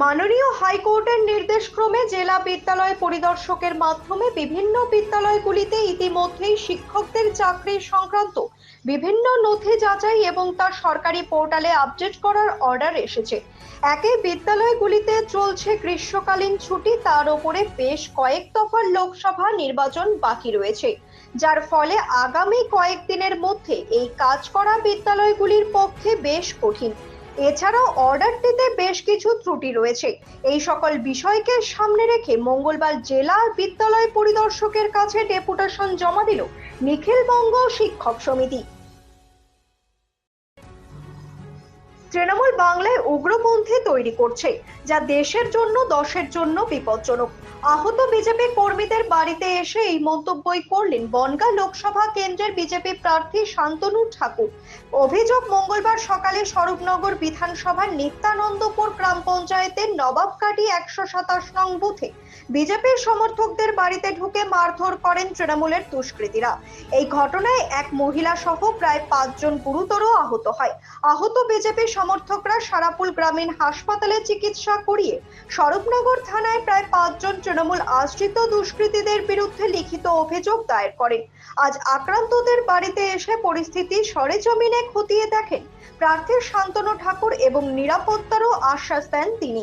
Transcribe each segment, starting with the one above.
মাননীয় হাইকোর্টের নির্দেশক্রমে জেলা বিদ্যালয় পরিদর্শকের মাধ্যমে বিভিন্ন বিদ্যালয়গুলিতে ইতিমধ্যেই শিক্ষকদের চাকরি সংক্রান্ত বিভিন্ন নথি যাচাই এবং তা সরকারি পোর্টালে আপডেট করার অর্ডার এসেছে। একে বিদ্যালয়গুলিতে চলছে গ্রীষ্মকালীন ছুটি, তার উপরে বেশ কয়েক দফার লোকসভা নির্বাচন বাকি রয়েছে। যার ফলে আগামী কয়েকদিনের মধ্যে এই কাজ করা বিদ্যালয়গুলির পক্ষে বেশ কঠিন। এছাড়াও অর্ডারটিতে বেশ কিছু ত্রুটি রয়েছে। এই সকল বিষয়কে সামনে রেখে মঙ্গলবার জেলা বিদ্যালয় পরিদর্শকের কাছে ডেপুটেশন জমা দিল নিখিলবঙ্গ শিক্ষক সমিতি। তৃণমূল বাংলায় উগ্রপন্থী তৈরি করছে, যা দেশের জন্য, দশের জন্য বিপজ্জনক। আহত বিজেপি কর্মীদের বাড়িতে এসে এই মন্তব্যই করলেন বনগা লোকসভা কেন্দ্রের বিজেপি প্রার্থী শান্তনু ঠাকুর। অভিযোগ মঙ্গলবার সকালে স্বরূপনগর বিধানসভার নিত্যানন্দপুর গ্রাম পঞ্চায়েতের নবাবকাটি একশো সাতাশ নং বুথে বিজেপির সমর্থকদের বাড়িতে ঢুকে মারধর করেন তৃণমূলের দুষ্কৃতীরা। এই ঘটনায় এক মহিলা সহ প্রায় পাঁচজন গুরুতর আহত হয়। আহত বিজেপি সমর্থকরা সারাপুল গ্রামীণ হাসপাতালে চিকিৎসা করিয়ে স্বরূপনগর থানায় প্রায় পাঁচজন তৃণমূল আশ্রিত দুষ্কৃতীদের বিরুদ্ধে লিখিত অভিযোগ দায়ের করেন। আজ আক্রান্তদের বাড়িতে এসে পরিস্থিতি সরেজমিনে খতিয়ে দেখেন প্রার্থী শান্তনু ঠাকুর এবং নিরাপত্তারও আশ্বাস দেন তিনি।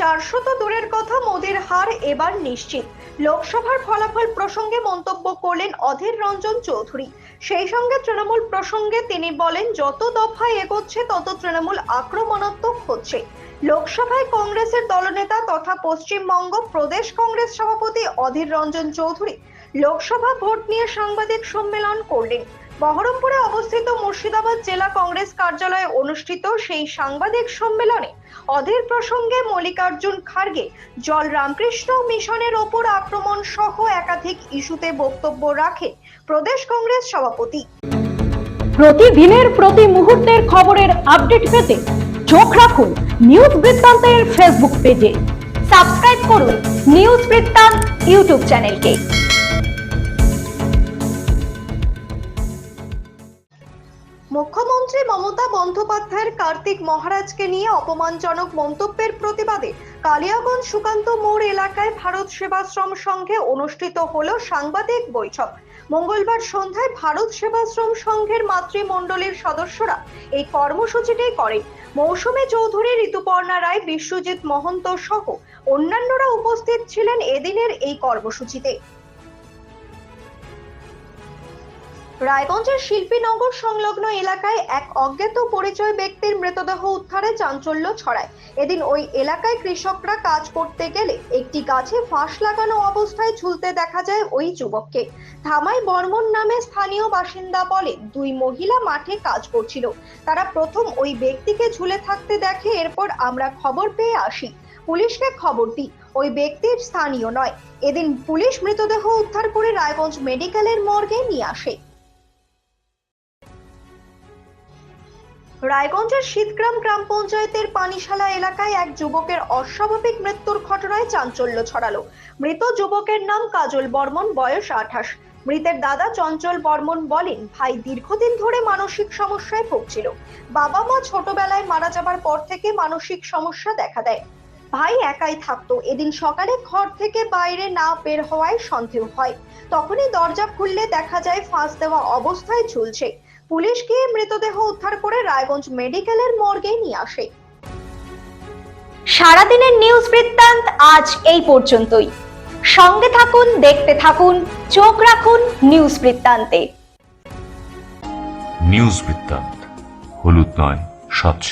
চারশো তো দূরের কথা মোদির হার এবার নিশ্চিত। লোকসভার ফলাফল প্রসঙ্গে মন্তব্য করলেন অধীর রঞ্জন চৌধুরী। সেই সঙ্গে তৃণমূল প্রসঙ্গে তিনি বলেন, যত দফায় এগোচ্ছে, তত তৃণমূল আক্রমণাত্মক হচ্ছে। লোকসভায় কংগ্রেসের দলনেতা তথা পশ্চিমবঙ্গ প্রদেশ কংগ্রেস সভাপতি অধীর রঞ্জন চৌধুরী লোকসভা ভোট নিয়ে সাংবাদিক সম্মেলন করলেন। বহরমপুরে অবস্থিত মুর্শিদাবাদ জেলা কংগ্রেস কার্যালয়ে অনুষ্ঠিত সেই সাংবাদিক সম্মেলনে অধীর প্রসঙ্গে মল্লিকার্জুন খার্গে জল রামকৃষ্ণ মিশনের ওপর আক্রমণ সহ একাধিক ইস্যুতে বক্তব্য রাখে প্রদেশ কংগ্রেস সভাপতি। প্রতিদিনের প্রতি মুহূর্তের খবরের আপডেট পেতে চোখ রাখুন নিউজ বৃত্তান্তের ফেসবুক পেজে। সাবস্ক্রাইব করুন নিউজ বৃত্তান্ত ইউটিউব চ্যানেলকে। মুখ্যমন্ত্রী মমতা বন্দ্যোপাধ্যায়ের কার্তিক মহারাজকে নিয়ে অপমানজনক মন্তব্যের প্রতিবাদে কালিয়াগঞ্জ সুকান্ত মোড় এলাকায় ভারত সেবাশ্রম সংঘে অনুষ্ঠিত হল সাংবাদিক বৈঠক। মঙ্গলবার সন্ধ্যায় ভারত সেবাশ্রম সংঘের মাতৃমণ্ডলীর সদস্যরা এই কর্মসূচিটি করেন। মৌসুমী চৌধুরী, ঋতুপর্ণা রায়, বিশ্বজিৎ মহন্ত সহ অন্যান্যরা উপস্থিত ছিলেন এদিনের এই কর্মসূচিতে। রায়গঞ্জের শিল্পীনগর সংলগ্ন এলাকায় এক অজ্ঞাত পরিচয় ব্যক্তির মৃতদেহ উদ্ধারে চাঞ্চল্য ছড়ায়। এদিন ওই এলাকায় কৃষকরা কাজ করতে গেলে একটি গাছে ফাঁস লাগানো অবস্থায় ঝুলতে দেখা যায় ওই যুবককে। ধামাই বর্মন নামে স্থানীয় বাসিন্দা বলে দুই মহিলা মাঠে কাজ করছিল। তারা প্রথম ওই ব্যক্তিকে ঝুলে থাকতে দেখে এরপর আমরা খবর পেয়ে আসি। পুলিশকে খবর দিই, ওই ব্যক্তির স্থানীয় নয়। এদিন পুলিশ মৃতদেহ উদ্ধার করে রায়গঞ্জ মেডিকেলের মর্গে নিয়ে আসে। রায়গঞ্জের শীতগ্রাম গ্রাম পঞ্চায়েতের পানিশালা এলাকায় এক যুবকের অস্বাভাবিক মৃত্যুর ঘটনায় চাঞ্চল্য ছড়ালো। মৃত যুবকের নাম কাজল বর্মন, বয়স আঠাশ। মৃতের দাদা চঞ্চল বর্মন বলেন, ভাই দীর্ঘদিন ধরে মানসিক সমস্যায় ভুগছিল। বাবা মা ছোটবেলায় মারা যাবার পর থেকে মানসিক সমস্যা দেখা দেয়। ভাই একাই থাকতো। এদিন সকালে ঘর থেকে বাইরে না বের হওয়ায় সন্দেহ হয়। তখনই দরজা খুললে দেখা যায়, ফাঁস দেওয়া অবস্থায় ঝুলছে। পুলিশ গিয়ে মৃতদেহ উদ্ধার করে রায়গঞ্জ মেডিকেলের মর্গে নিয়ে আসে। সারাদিনের নিউজ বৃত্তান্ত আজ এই পর্যন্তই। সঙ্গে থাকুন, দেখতে থাকুন, চোখ রাখুন নিউজ বৃত্তান্তে। নিউজ বৃত্তান্ত, হলুদ নয়, স্বচ্ছ।